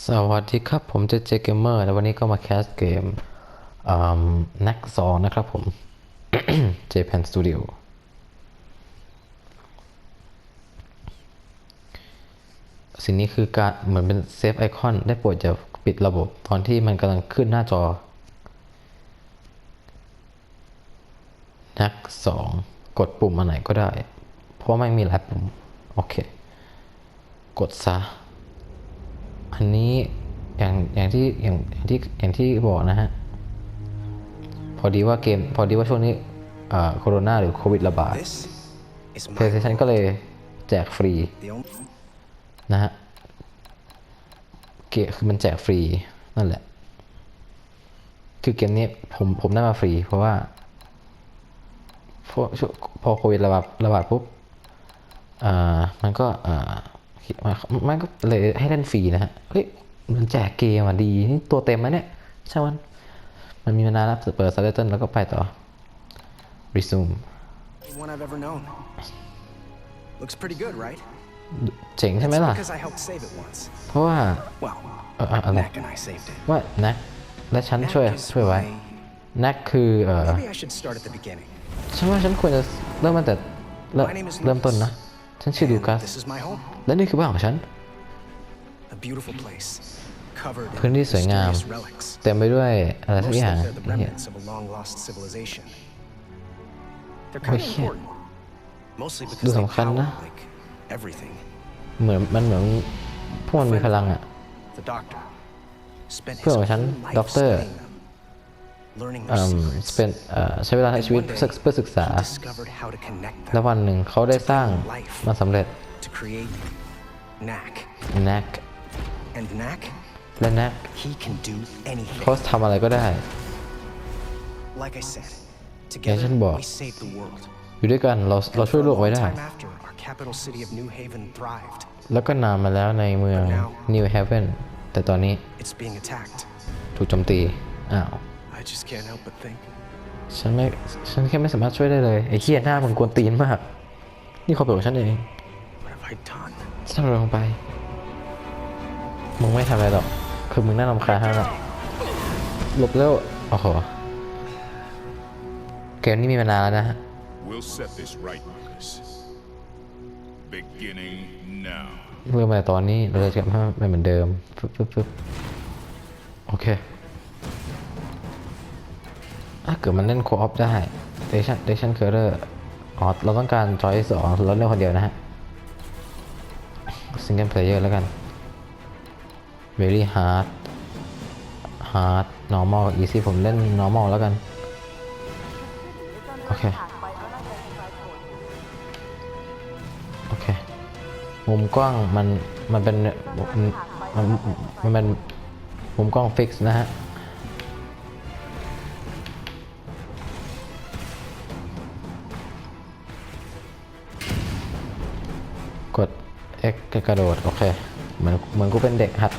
สวัสดีครับ ผมเจเจเกมเมอร์แล้ววันนี้ก็มาแคสเกมอ่านักสองนะครับผม Japan Studio สิ่งนี้คือการเหมือนเป็นเซฟไอคอนได้โปรดจะปิดระบบตอนที่มันกำลังขึ้นหน้าจอ นักสองกดปุ่มอันไหนก็ได้ เพราะไม่มีหลายปุ่ม โอเค กดซะ อันนี้อย่างอย่างที่อย่างอย่างที่อย่างที่บอกนะฮะ พอดีว่าเกม พอดีว่าช่วงนี้อ่าโคโรนาหรือโควิดระบาด This is my PlayStation ก็เลยแจกฟรี the only นะฮะ เกมคือมันแจกฟรี นั่นแหละ คือเกมนี้ผมผมได้มาฟรี เพราะว่าพอช่วงพอโควิดระบาดระบาดปุ๊บอ่ามันก็อ่า มันมันก็เลยให้เล่นฟรีนะฮะเฮ้ยมันแจกเกมอะดีนี่ตัวเต็มไหมเนี่ยใช่มันมันมีมานานแล้วเปิดซับไตเติลแล้วก็ไปต่อ resume one I've ever known. Looks pretty good, right? เจ๋งใช่ไหม It's ล่ะ because I helped save it once. เพราะว่า Well, เอ่ออะไร Mac and I saved it. ว่านักและฉันช่วย Knack is ช่วยไว้ my- นักคือเอ่อ Maybe I should start at the beginning. ฉันว่าฉันควรจะเริ่มตั้งแต่เริ่ม My name is เริ่มต้นนะ ฉันชื่อลู And คัส this is my home. และนี่คือบ้านของฉัน A beautiful place. Covered พื้น in ที่สวยงาม mysterious relics. เต็มไปด้วยอะไรสัก Most อย่าง of they're the ไอ้เหี้ย remnants of a long lost civilization. They're Oh, kind of shit. important. Mostly ดู because they สำคัญ power นะ like everything. เหมือนมันเหมือนพวกมันมีพลังอะ The doctor spent เพื่อน his ของฉัน whole life ด็อกเตอร์ studying them, learning เอ่ their อ secrets. เป็นเอ่อใช้เวลาทั้ง And ชีวิต one day, ศึกเพื่อศึกษา he discovered how to connect และ them วันหนึ่งเขาได้สร้างมันสำเร็จ to create Knack. นัก And Knack, และนัก he can do เขา anything. ทำอะไรก็ได้ Like I said, อย่างที่ฉัน together บอก we saved the world. อยู่ด้วยกันเราเรา And ช่วย for โล a กไว้ long ได้ time after, our capital city of New Haven thrived. แล้วก็นานมาแล้วในเมือง New Haven แต่ตอนนี้ It's being attacked. ถูกโจมตี อ้าว I just can't help but think. ฉันไม่ ฉันแค่ไม่สามารถช่วยได้เลย ไอ้เหี้ยหน้ามึงกวนตีนมาก นี่เขาเป็นของฉันเอง What have I done? ฉันทำอะไรลงไป มึงไม่ทำอะไรหรอก คือมึงน่ารำคาญเท่านั้นแหละหลบแล้ว โอ้โห เกมนี้มีมานานแล้วนะฮะ We'll set this right, Marcus. Beginning now. เริ่มมาตอนนี้เราจะกลับมาไม่เหมือนเดิมปึ๊บปึ๊บปึ๊บโอเค ถ้าเกิดมันเล่นโคออฟได้เดชันเดชันเคอร์เรอร์อ๋อเราต้องการจอยสองเราเล่นคนเดียวนะฮะซิงเกิลเพลเยอร์แล้วกัน very hard hard normal easy ผมเล่น normal แล้วกัน โอเค โอเค มุมกล้องมัน มันเป็น มันมันมันเป็นมุมกล้องฟิกซ์นะฮะ X กระโดด โอเค เหมือนเหมือนกูเป็นเด็กหัด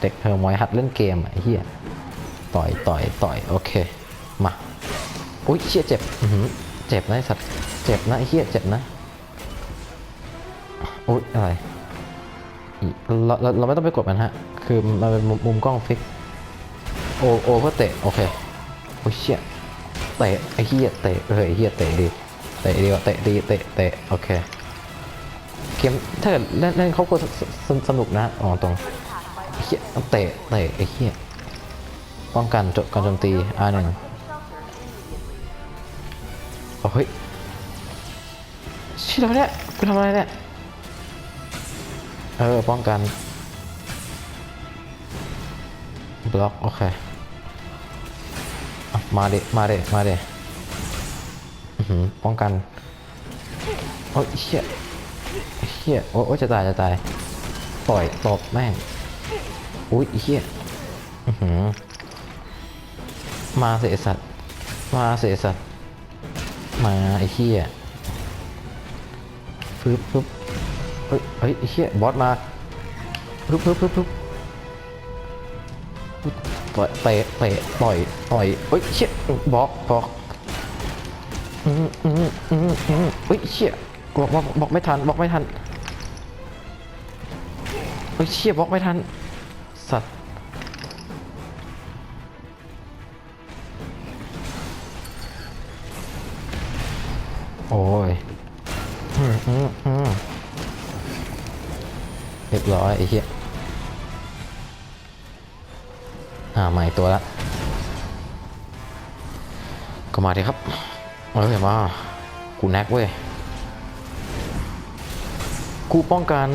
เด็กเฮอร์มอยหัดเล่นเกมอะไอ้เหี้ยต่อยต่อยต่อยโอเค มาอุ้ยเชี่ยเจ็บเจ็บนะสัตว์เจ็บนะไอ้เหี้ยเจ็บนะอุ้ยอะไรเราเราเราไม่ต้องไปกดมันฮะ คือมันเป็นมุมกล้องฟิก โอโอก็เตะโอเคโอ้ยเชี่ยเตะไอ้เหี้ยเตะเฮ้ยเหี้ยเตะดีเตะดีกว่าเตะดีเตะเตะโอเค เกมถ้าเกิดเล่นเล่นครอบครัวสนุกนะอ๋อตรงเหี้ยเตะเตะไอ้เหี้ยป้องกันโจการโจมตีอ่าหนึ่งโอ้เฮ้ยชี่ยอะไรวเนี่ยกูทำอะไรเนี่ยเออป้องกันบล็อกโอเคมาเดมาเดมาเดอือหือป้องกันโอ้ยเชี่ย ฮียโอ้โอ้จะตายจะตายปล่อยตบแม่งอุ้ยเฮียอื้อหือมาเสสัตว์มาเสสัตว์มาไอ้เฮียฟึบฟึบเฮ้ยเฮ้ยเฮียบอสมาฟึบฟึบฟึบฟึบต่อยเตะเตะต่อยต่อยเฮ้ยเชี่ยบล็อกบล็อกอืมอืมอืมอืมเฮ้ยเชี่ยบอกบอกบอกไม่ทันบอกไม่ทัน เฮ้ยเชี่ยบล็อกไม่ทัน สัตว์ โอ้ยเรียบร้อยไอ้เหี้ยอ่าใหม่ตัวละ ก็มาดิครับเอ้ยมา กูแน็กเว้ย กูป้องกัน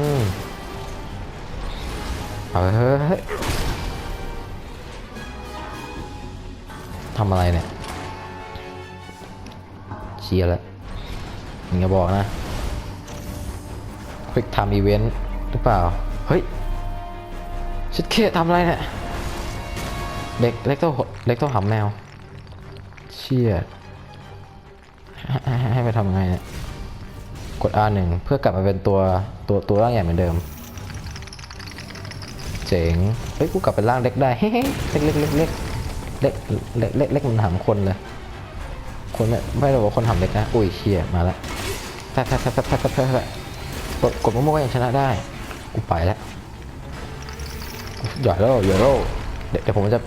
เฮ้ยทำอะไรเนี่ยเชียร์แล้วมึงอย่าบอกนะ Quick Time Event หรือเปล่า เฮ้ย ชิดเคทำอะไรเนี่ยเล็กเล็กเท่าเล็กเท่าหำแมว เชี่ยให้ให้ให้ไปทำไงเนี่ย กด R1 เพื่อกลับมาเป็นตัวตัวตัวร่างใหญ่เหมือนเดิม เจ๋งเฮ้ยกูกลับเป็นร่างเล็กได้เฮ้ยเล็กเล็กเล็กเล็กเล็กเล็กเล็กเล็กมันหามคนเลยคนไม่ไม่รู้ว่าคนทำเล็กนะอุ้ยเชี่ยมาแล้วแพ้แพ้แพ้แพ้แพ้แพ้แพ้กดกดมั่วๆก็ยังชนะได้กูไปแล้วหย่อยแล้วหย่อยแล้วเดี๋ยวผมจะ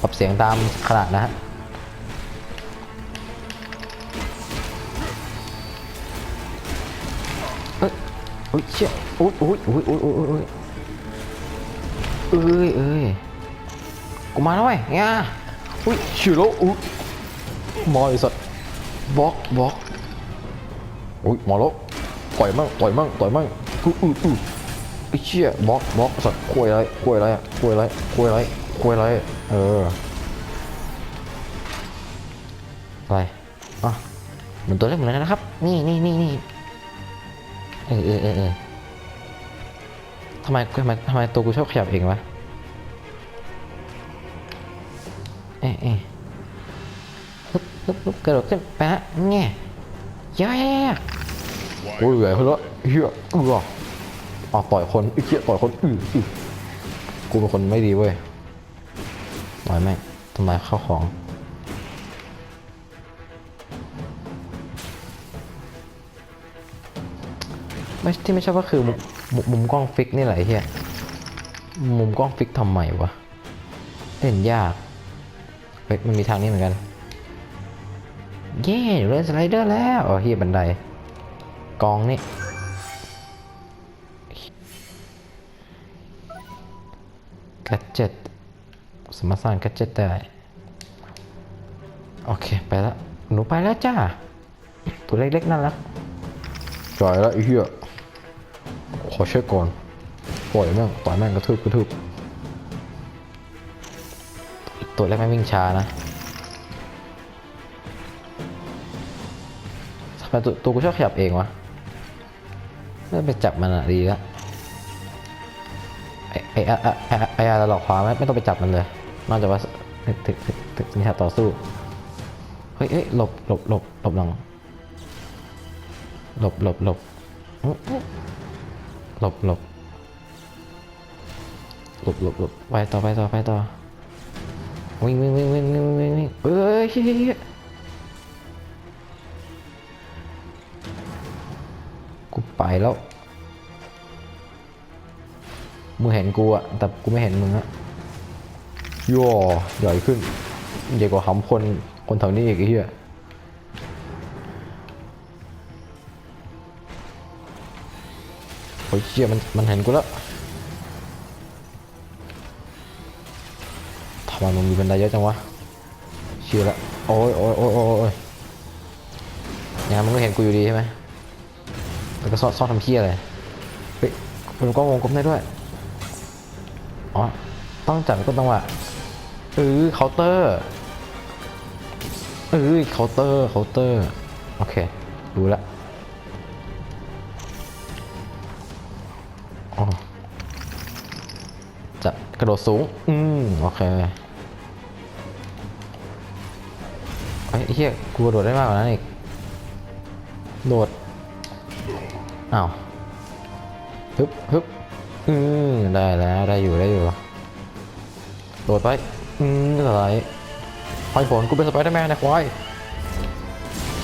ปรับเสียงตามขนาดนะฮะเอ้ยอุ้ยเชี่ยอุ้ยอุ้ยอุ้ยอุ้ยอุ้ยอุ้ย เอ้ยเอ้ยกูมาแล้วเว้ยเนี่ยอุ้ยชิโร่อุ้ยมอยสัตว์บล็อกบล็อกอุ้ยมาแล้วต่อยมั่งต่อยมั่งต่อยมั่งอุ้อุ้อุ้ไอ้เชี่ยบล็อกบล็อกสัตว์คุยอะไรคุยอะไรอะคุยอะไรคุยอะไรคุยอะไรเอออะไรอะเหมือนตัวเล็กเหมือนกันนะครับ นี่นี่นี่นี่เออเออเออเออ ทำไมทำไมทำไมตัวกูชอบขยับเองวะ เอะเอะฮึบฮึบฮึบกระโดดขึ้นไปฮะแง่ย่อยโอ้ยใหญ่ขึ้นแล้วเฮียเอออ๋อต่อยคนไอ้เหี้ยต่อยคนอืออือกูเป็นคนไม่ดีเว้ยต่อยแม่งทำลายข้าวของ ไม่ที่ไม่ชอบก็คือมุมมุมกล้องฟิกนี่แหละเฮียมุมกล้องฟิกทำไมวะเล่นยากเฮ้ยมันมีทางนี้เหมือนกัน เย่เล่นสไลเดอร์แล้วอ๋อเฮียบันไดกองนี่กัจเจ็ตสามารถสร้างกัจเจ็ตได้ โอเค ไปล้วหนูไปแล้วจ้า ตัวเล็กๆน่ารักจ่อยล้วไอ้เหี้ย ขอเช็คก่อนปล่อยแม่งปล่อยแม่งกระทืบกระทืบตัวแรกไม่งวิ่งช้านะทำไมตัวตัวกูชอบขยับเองวะไม่ไปจับมันอะดีแล้วไอ้ไอ้ไอ้ไอ้ไอ้ไอ้อะไรหลอกขวาไม่ไม่ต้องไปจับมันเลย นอกจากว่าถึงถึงถึงถึงนี่ต่อสู้ เฮ้ยเฮ้ยหลบหลบหลบหลบหลังหลบหลบหลบ หลบหลบหลบหลบหลบไปต่อไปต่อไปต่อวิ่งวิ่งวิ่งวิ่งวิ่งวิ่งวิ่งเอ้ยเฮ้ยกูไปแล้วมึงเห็นกูอะแต่กูไม่เห็นมึงอะย่อใหญ่ขึ้นใหญ่กว่าหำคนคนแถวนี้อีกไอ้เหี้ย อ้ยเชี่ยมันมันเห็นกูแล้วทำไมมันมีบันไดเยอะจังวะเชี่ยละโอ้ยโอ้ยโอ้ยโอ้ยยยังมันก็เห็นกูอยู่ดีใช่ไหมแล้วก็ซ่อนซ่อนทำเพี้ยอะไรเฮ้ยมันก็วงกลมได้ด้วยอ๋อต้องจับก็ต้องว่าเออเคาน์เตอร์เออเคาน์เตอร์เคาน์เตอร์โอเครู้ละ กระโดดสูง อืม โอเคไอ้เฮียกูกระโดดได้มากกว่านั้นอีก โดด อ้าวฮึบฮึบอืมได้แล้วได้อยู่ได้อยู่ โดดไป อืมอะไรไฟฝนกูเป็นสไปเดอร์แมนนะควาย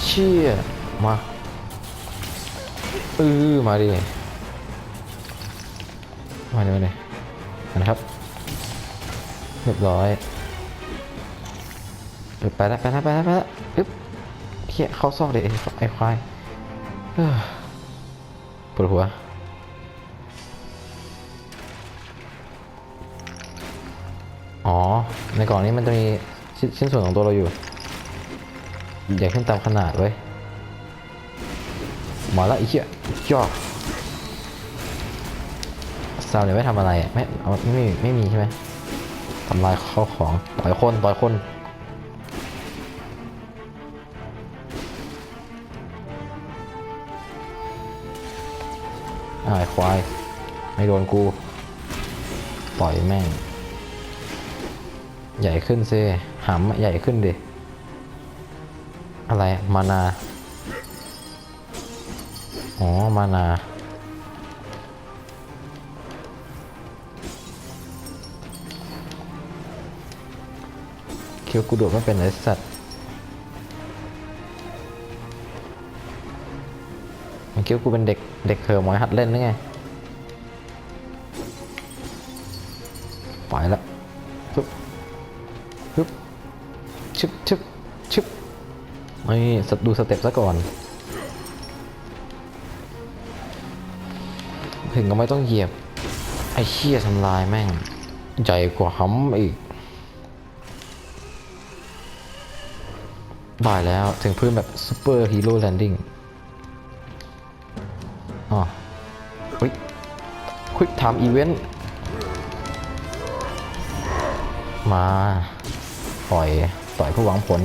เชี่ยมาอือมาดิมาเลยมาเลยนะครับ เรียบร้อยไปแล้วไปแล้วไปแล้วไปแล้วอึ๊บเฮียเข้าซอกเด็กไอ้ควายปวดหัวอ๋อ ในกล่องนี้มันจะมีชิ้นชิ้นส่วนของตัวเราอยู่ อย่าขึ้นตามขนาดเว้ยมาแล้วไอเหี้ยจอกซาวเนี่ยไม่ทำอะไรไม่ไม่ไม่มีใช่ไหม ทำลายข้าวของต่อยคนต่อยคนไอ้ควาย ไม่โดนกูปล่อยแม่ง ใหญ่ขึ้นซิหามใหญ่ขึ้นดิ อะไร มานา อ๋อ มานา คียวกูโดดไม่เป็นไอสัตว์มันคิดว่ากูเป็นเด็กเด็กเขอหมอยหัดเล่นหรือไงไปละปึ๊บปึ๊บชึบชึบชึบไม่สดูสเต็ปซะก่อน ถึงก็ไม่ต้องเหยียบ ไอ้เชี่ยทำลายแม่ง ใหญ่กว่าหำอีก บ่ายแล้วถึงพื้นแบบซูเปอร์ฮีโร่แลนดิ้งอ๋อเฮ้ยควิกไทม์อีเวนต์ มาปล่อยต่อยผู้หวังผล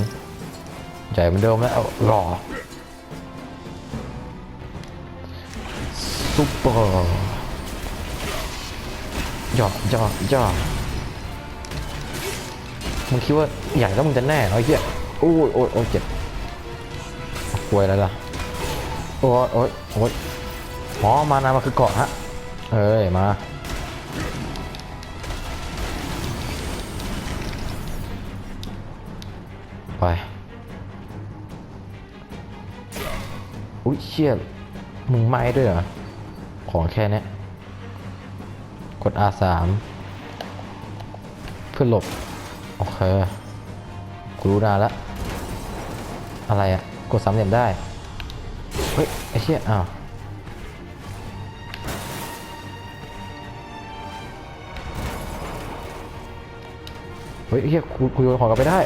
ใหญ่เหมือนเดิมแล้วเอาหล่อซูเปอร์ย่อย่อย่อมึงคิดว่าใหญ่แล้วมึงจะแน่เหรอเหี้ย โอ้ยโอ้ยโอ้ยเจ็บป่วยอะไรล่ะโอ้ยโอ้ยโอ้ยอ๋อมานามาคือเกาะฮะเอ้ยมาไปอุ้ยเชี่ยมึงไม่ด้วยเหรอ ของแค่เนี้ยกด R3 เพื่อหลบ โอเค กูรู้นานแล้ว อะไรอะกดสามเหลี่ยมได้ เฮ้ย ไอ้เชี่ยอ้าวเฮ้ยไอ้เฮียกูกูโยนของกลับไปได้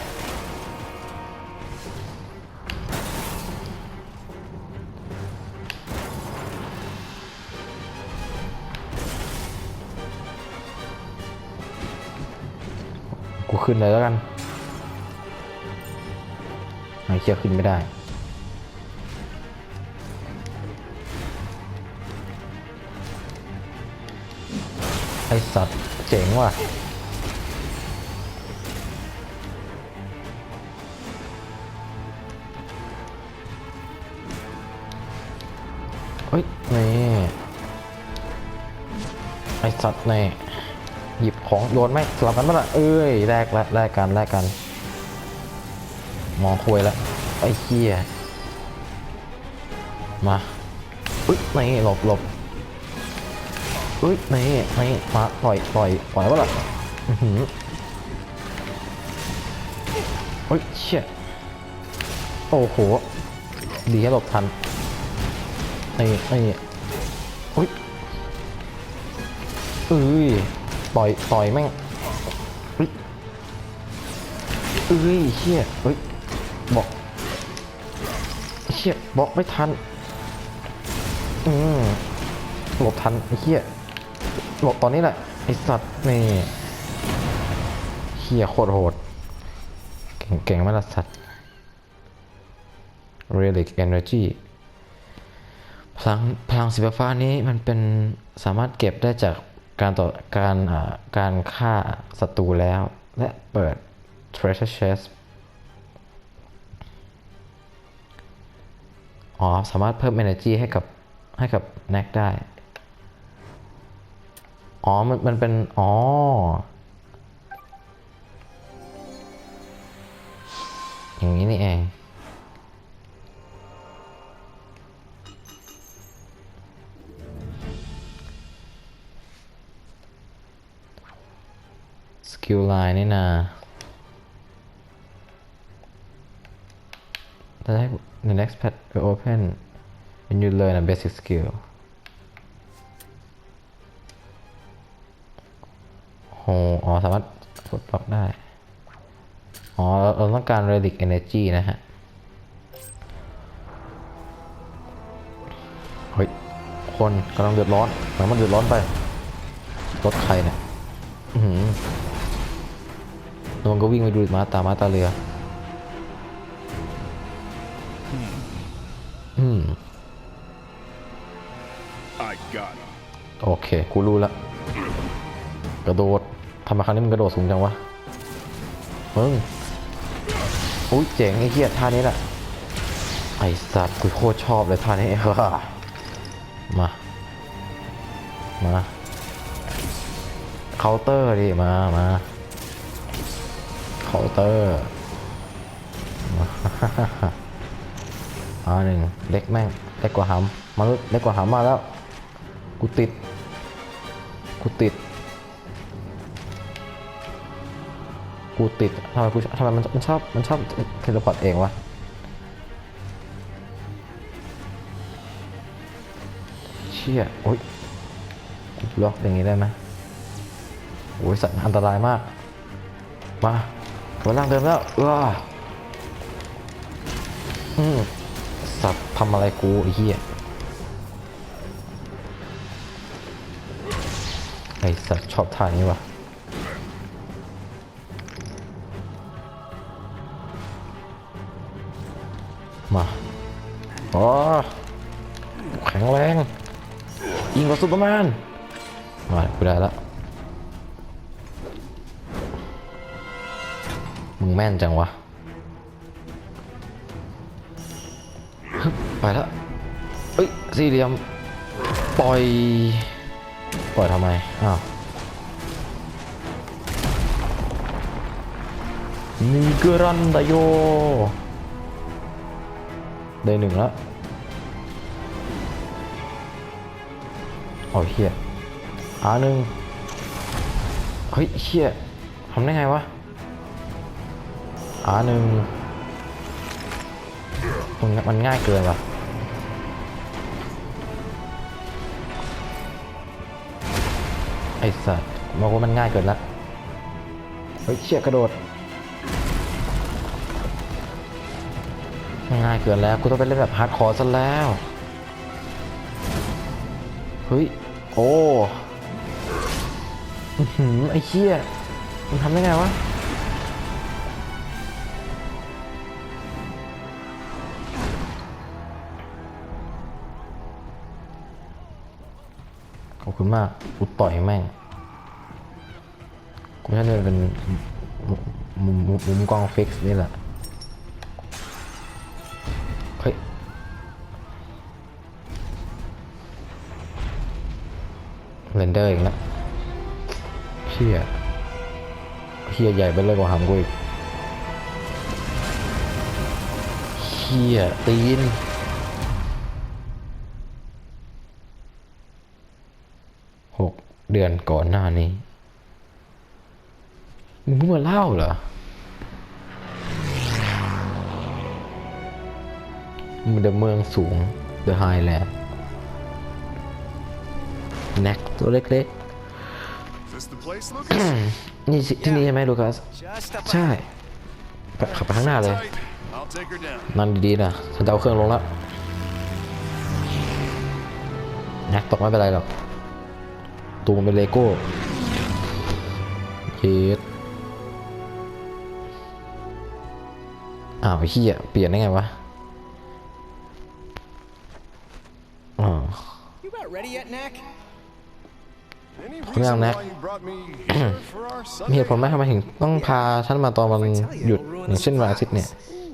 กูขึ้นเลยแล้วกัน เชี่ยขึ้นไม่ได้ ไอสัตว์เจ๋งว่ะเฮ้ยนี่ไอสัตว์นี่หยิบของโยนไหมสลับกันปะล่ะเอ้ยแลกละแลกกันแลกกัน มองคุยแล้วไอ้เหี้ยมาอุ้ยนี่หลบหลบอุ้ยนี่นี่มาปล่อยปล่อยปล่อยวะล่ะอื้อหือเฮ้ยเชี่ยโอ้โหดีให้หลบทันนี่นี่อุ้ยเอ้ยปล่อยปล่อยแม่งอุ้ยเอ้ยเชี่ยเฮ้ย บอกเชี่ยบอกไม่ทัน อืมหลบทันไอ้เหี้ยหลบตอนนี้แหละไอสัตว์นี่เหี้ยโคตรโหด เก่งเก่งมากละสัตว์ Relic Energy พลังพลังสีฟ้านี้มันเป็นสามารถเก็บได้จากการต่อการการฆ่าศัตรูแล้ว และเปิด treasure chest อ๋อ สามารถเพิ่ม energy ให้กับให้กับแน็กได้ อ๋อ มันมันเป็น อ๋อ อย่างนี้นี่เองสกิลไลน์นี่นาแต่ให้ the next pad will open when you learn a basic skill โหอ๋อสามารถกดล็อกได้ อ๋อ เราต้องการ relic energy นะฮะ เฮ้ย คนกำลังเดือดร้อนเหมือนมันเดือดร้อนไป รถใครเนี่ยอือหือโดนก็วิ่งไปดูมาตามาตาเรือ him. โอเค กูรู้ละ กระโดดทำไมครั้งนี้มันกระโดดสูงจังวะ มึง อุ้ยเจ๋งไอ้เหี้ยท่านี้แหละ ไอสัตว์กูโคตรชอบเลยท่านี้เออมา มาเคาน์เตอร์ดิ มา มาเคาน์เตอร์มา อ่าหนึ่งเล็กแม่งเล็กกว่าหำมนุษย์เล็กกว่าหำมาแล้ว กูติด กูติด กูติดทำไมกูทำไมมันมันชอบมันชอบเทเลพอร์ตเองวะเชี่ยโอ๊ยกูล็อกอย่างนี้ได้ไหมโอ้ยสัตว์อันตรายมาก มาตัวล่างเดิมแล้วเอออืม สัตว์ทำอะไรกูไอ้เหี้ยไอ้สัตว์ชอบท่านี้วะมาอ๋อแข็งแรงยิงกว่าซูเปอร์แมนมากูได้แล้วมึงแม่นจังวะ ไปแล้วเอ้ยสี่เหลี่ยมปล่อยปล่อยทำไมอ้าวนิกรันไดโยได้หนึ่งแล้วโอ้ยเฮียอาหนึ่งเฮ้ยเฮียทำได้ไงวะอาหนึ่งมันมันง่ายเกินว่ะ ไอสัตว์บอกว่ามันง่ายเกินละเฮ้ยเชี่ยกระโดด ง่ายเกินแล้วกูต้องไปเล่นแบบฮาร์ดคอร์ซะแล้ว เฮ้ย โอ้อื้อหือไอ้เชี่ยมันทำได้ไงวะ คุณมาก กูต่อยแม่ง กูแค่เดินเป็นมุมมุมกล้องฟิกซ์นี่แหละ เฮ้ย เรนเดอร์อีกแล้วเชี่ยเชี่ยใหญ่ไปเลยกว่าหามกูอีกเชี่ยตีน เดือนก่อนหน้านี้ มึงเพิ่งมาเล่าเหรอ มันเดเมืองสูง The Highland แน็กตัวเล็ก Is this the place, Lucas? ๆนี่สิที่นี่ใช่ไหมลูคัส Just up ใช่ไปขับไปข้างหน้าเลย Tight. I'll take her down. นั่นดีๆนะฉันจะเอาเครื่องลงแล้วแน็กตกไม่เป็นไรหรอก ตูมันเป็นเลโก้เย็ดอ้าวไอ้เฮียเปลี่ยนได้ไงวะอ๋อ You about ready yet, Knack? Any Come on, reason Nick. why you brought me here for our มีเห Sunday? ตุผลไหมทำไมถึงต้องพาฉันมาตอนวันหยุดอย่างเช่นวันอาทิตย์เนี่ย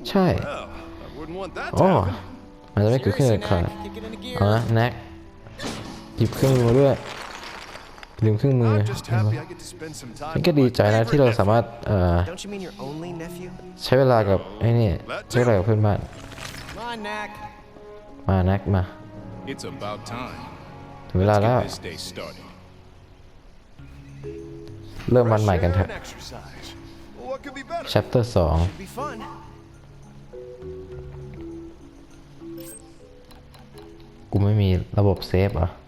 ใช่ Well, I wouldn't want that to โอ้ happen. มันจะไม่เกิดขึ้นเลย Seriously, ค่ะ Knack, kick it into gear. เอาละแน็กหยิบเครื่องมือมาด้วย ลืมเครื่องมือ I'm just happy I get to spend some time ฉันก็ with ดี my ใจนะที่เรา favorite สามารถเอ่อ Don't you mean your only nephew? ใช้เวลากับไอ้นี่ใช้เวลากับเพื่อนบ้าน Come on, Knack. มาแน็กมา It's about time. ถึงเวลาแล้ว Get this day started. เริ่มวันใหม่กันเถ Fresh อะ air and exercise. Well, what could be better? chapter สอง Should be fun. กูไม่มีระบบเซฟเหรอเ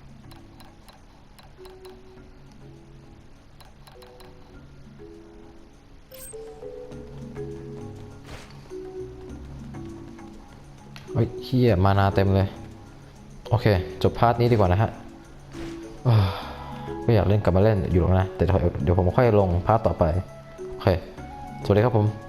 เฮียมานาเต็มเลย โอเค จบพาร์ทนี้ดีกว่านะฮะก็อยากเล่นกลับมาเล่นอยู่หรอกนะ แต่เดี๋ยวเดี๋ยวผมค่อยลงพาร์ทต่อไป โอเค สวัสดีครับผม